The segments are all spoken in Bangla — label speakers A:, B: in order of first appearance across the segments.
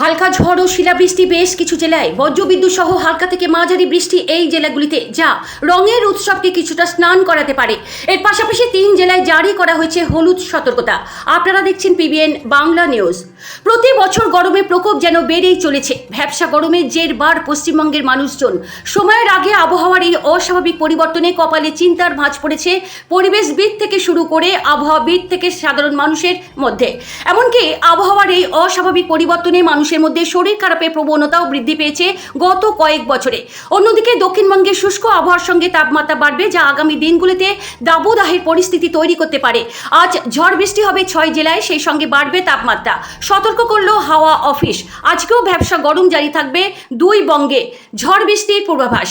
A: হালকা ঝড় ও শিলাবৃষ্টি বেশ কিছু জেলায় বজ্রবিদ্যুৎ সহ হালকা থেকে মাঝারি বৃষ্টি এই জেলাগুলিতে, যা রঙের উৎসবকে কিছুটা স্নান করাতে পারে। এর পাশাপাশি তিন জেলায় জারি করা হয়েছে হলুদ সতর্কতা। আপনারা দেখছেন পিবিএন বাংলা নিউজ। প্রতি বছর গরমে প্রকোপ যেন বেড়েই চলেছে। ভ্যাবসা গরমে জেরবার পশ্চিমবঙ্গের মানুষজন। সময়ের আগে আবহাওয়ার এই অস্বাভাবিক পরিবর্তনে কপালে চিন্তার ভাঁজ পড়েছে পরিবেশবিদ থেকে শুরু করে আবহাওয়াবিদ থেকে সাধারণ মানুষের মধ্যে। এমনকি আবহাওয়ার এই অস্বাভাবিক পরিবর্তনে মানুষের মধ্যে শরীর খারাপের প্রবণতাও বৃদ্ধি পেয়েছে গত কয়েক বছরে। অন্যদিকে দক্ষিণবঙ্গে শুষ্ক আবহাওয়ার সঙ্গে তাপমাত্রা বাড়বে, যা আগামী দিনগুলিতে দাবদাহের পরিস্থিতি তৈরি করতে পারে। আজ ঝড় বৃষ্টি হবে ছয় জেলায়, সেই সঙ্গে বাড়বে তাপমাত্রা। সতর্ক করল হাওয়া অফিস। আজকেও ব্যবসা গরম জারি থাকবে দুই বঙ্গে। ঝড় বৃষ্টির পূর্বাভাস।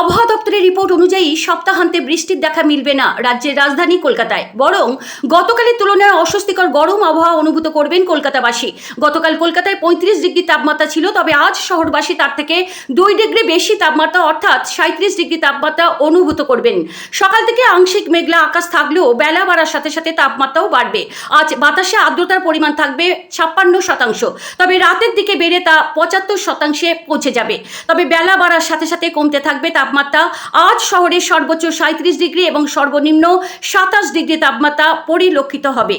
A: আবহাওয়া দপ্তরের রিপোর্ট অনুযায়ী সপ্তাহান্তে বৃষ্টির দেখা মিলবে না রাজ্যের রাজধানী কলকাতায়। বরং গতকালের তুলনায় অস্বস্তিকর গরম আবহাওয়া অনুভূত করবেন কলকাতাবাসী। গতকাল কলকাতায় পঁয়ত্রিশ ডিগ্রি তাপমাত্রা ছিল, তবে আজ শহরবাসী তার থেকে দুই ডিগ্রি বেশি তাপমাত্রা, অর্থাৎ সাঁত্রিশ ডিগ্রি তাপমাত্রা অনুভূত করবেন। সকাল থেকে আংশিক মেঘলা আকাশ থাকলেও বেলা বাড়ার সাথে সাথে তাপমাত্রাও বাড়বে। আজ বাতাসে আর্দ্রতার পরিমাণ থাকবে ছাপ্পান্ন শতাংশ, তবে রাতের দিকে বেড়ে তা পঁচাত্তর শতাংশে পৌঁছে যাবে। তবে বেলা বাড়ার সাথে সাথে কমতে থাকবে তাপমাত্রা। আজ শহরের সর্বোচ্চ সাঁত্রিশ ডিগ্রি এবং সর্বনিম্ন সাতাশ ডিগ্রি তাপমাত্রা পরিলক্ষিত হবে।